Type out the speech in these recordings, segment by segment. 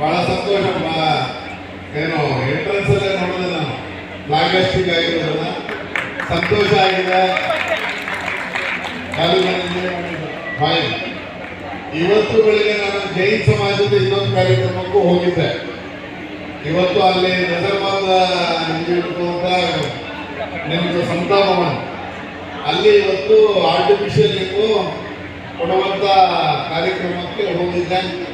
ಬಹಳ ಸಂತೋಷ. ಏನು ಎಂಟ್ರೆನ್ಸ್ ಅಲ್ಲೇ ನೋಡಿದೆ ನಾನು. ಫ್ಲಾಗ್ಲಾಸ್ಟಿಕ್ ಆಗಿರೋದನ್ನ. ಸಂತೋಷ ಆಗಿದೆ. ಬಾಯ್. ಇವತ್ತು ಬೆಳಿಗ್ಗೆ ನಾನು ಜೈನ್ ಸಮಾಜದ ಇನ್ನೊಂದು ಕಾರ್ಯಕ್ರಮಕ್ಕೂ ಹೋಗಿದ್ದೆ. ಇವತ್ತು ಅಲ್ಲಿ ನಜರ್ಬಾದ ಅಂತ ನಿಮ್ದು ಸಂತಾಪವನ್ ಅಲ್ಲಿ ಇವತ್ತು ಆರ್ಟಿಫಿಷಿಯಲ್ ಲಿಂಗು ಕೊಡುವಂತ ಕಾರ್ಯಕ್ರಮಕ್ಕೆ ಹೋಗಿದ್ದೆ.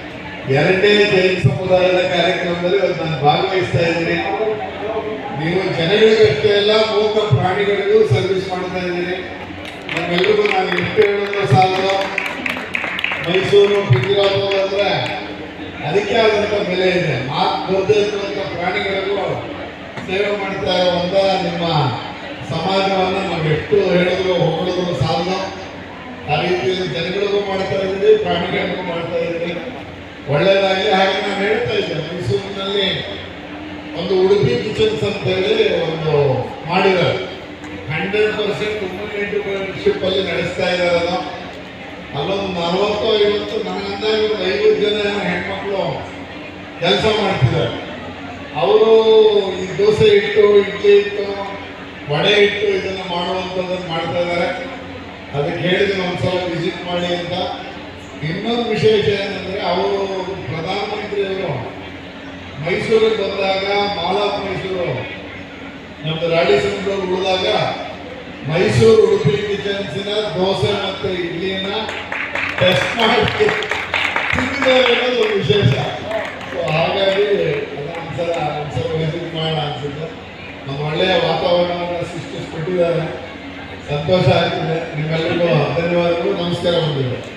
ಎರಡನೇ ಜೈನ್ ಸಮುದಾಯದ ಕಾರ್ಯಕ್ರಮದಲ್ಲಿ ನಾನು ಭಾಗವಹಿಸ್ತಾ ಇದ್ದೀನಿ. ನೀವು ಜನಗಳಿಗಷ್ಟೇ ಅಲ್ಲ, ಮೂಕ ಪ್ರಾಣಿಗಳಿಗೂ ಸರ್ವಿಸ್ ಮಾಡ್ತಾ ಇದ್ದೀನಿ. ನಮ್ಮೆಲ್ಲರಿಗೂ ನಾನು ಎಷ್ಟು ಹೇಳೋದು ಸಾಲದು? ಮೈಸೂರು ಬಿಗಿರೋದು ಅಂದ್ರೆ ಅದಕ್ಕೆ ಆದಂತ ಬೆಲೆ ಇದೆ. ಮಾತು ಬರದೇ ಪ್ರಾಣಿಗಳಿಗೂ ಸೇವೆ ಮಾಡ್ತಾ ಇರುವಂತ ನಿಮ್ಮ ಸಮಾಜವನ್ನು ನಾವು ಎಷ್ಟು ಹೇಳಿದ್ರು ಹೊಗಳಿದ್ರು ಸಾಲದು. ಆ ರೀತಿಯಲ್ಲಿ ಜನಗಳಿಗೂ ಮಾಡ್ತಾ ಇದ್ದೀವಿ ಪ್ರಾಣಿಗಳಿಗೂ ಮಾಡ್ತಾ ಇದ್ದೀವಿ ಒಳ್ಳೆಯದಾಗಿ ಹಾಗೆ ನಾನು ಹೇಳ್ತಾ ಇದ್ದೆ ಮೈಸೂರಿನಲ್ಲಿ ಒಂದು ಉಡುಪಿ ಕಿಚನ್ಸ್ ಅಂತ ಹೇಳಿ ಒಂದು ಮಾಡಿದ್ದಾರೆ. ಹಂಡ್ರೆಡ್ ಪರ್ಸೆಂಟ್ ವುಮೆನ್ಶಿಪ್ ಅಲ್ಲಿ ನಡೆಸ್ತಾ ಇದ್ದಾರೆ ಅಲ್ಲೊಂದು ನಲವತ್ತು ಐವತ್ತು ನನಗಂದಾಗ ಒಂದು ಐವತ್ತು ಜನ ಹೆಣ್ಮಕ್ಳು ಕೆಲಸ ಮಾಡ್ತಿದ್ದಾರೆ. ಅವರು ಈ ದೋಸೆ ಇಟ್ಟು, ಇಡ್ಲಿ ಇಟ್ಟು, ವಡೆ ಇಟ್ಟು ಇದನ್ನು ಮಾಡುವಂಥದ್ದನ್ನು ಮಾಡ್ತಾ ಇದ್ದಾರೆ. ಅದಕ್ಕೆ ಹೇಳಿದ್ರೆ ಒಂದ್ಸಲ ವಿಸಿಟ್ ಮಾಡಿ ಅಂತ. ಇನ್ನೊಂದು ವಿಶೇಷ ಏನಂದರೆ ಅವರು ಪ್ರಧಾನಮಂತ್ರಿಯವರು ಮೈಸೂರಿಗೆ ಬಂದಾಗ ಮಾಲಾ ಮೈಸೂರು ನಮ್ದು ರಾಡಿ ಸಮುದ್ರ ಉಳಿದಾಗ ಮೈಸೂರು ಉಡುಪಿ ಕಿಚನ್ಸಿನ ದೋಸೆ ಮತ್ತು ಇಡ್ಲಿನ ಟೆಸ್ಟ್ ಮಾಡಿ ತಿಂದಿದ್ದಾರೆ ಅನ್ನೋದು ಒಂದು ವಿಶೇಷ. ಸೊ ಹಾಗಾಗಿ ಅದೊಂದ್ಸಲ ಒಂದ್ಸಲ ವಿಸಿಟ್ ಮಾಡೋಣ ಅನ್ಸುತ್ತೆ. ನಮ್ಮ ಒಳ್ಳೆಯ ವಾತಾವರಣವನ್ನು ಸೃಷ್ಟಿಸ್ಕೊಟ್ಟಿದ್ದಾರೆ ಸಂತೋಷ ಆಗ್ತಿದೆ. ನಿಮ್ಮೆಲ್ಲರಿಗೂ ಧನ್ಯವಾದಗಳು. ನಮಸ್ಕಾರ ಬಂದಿದೆ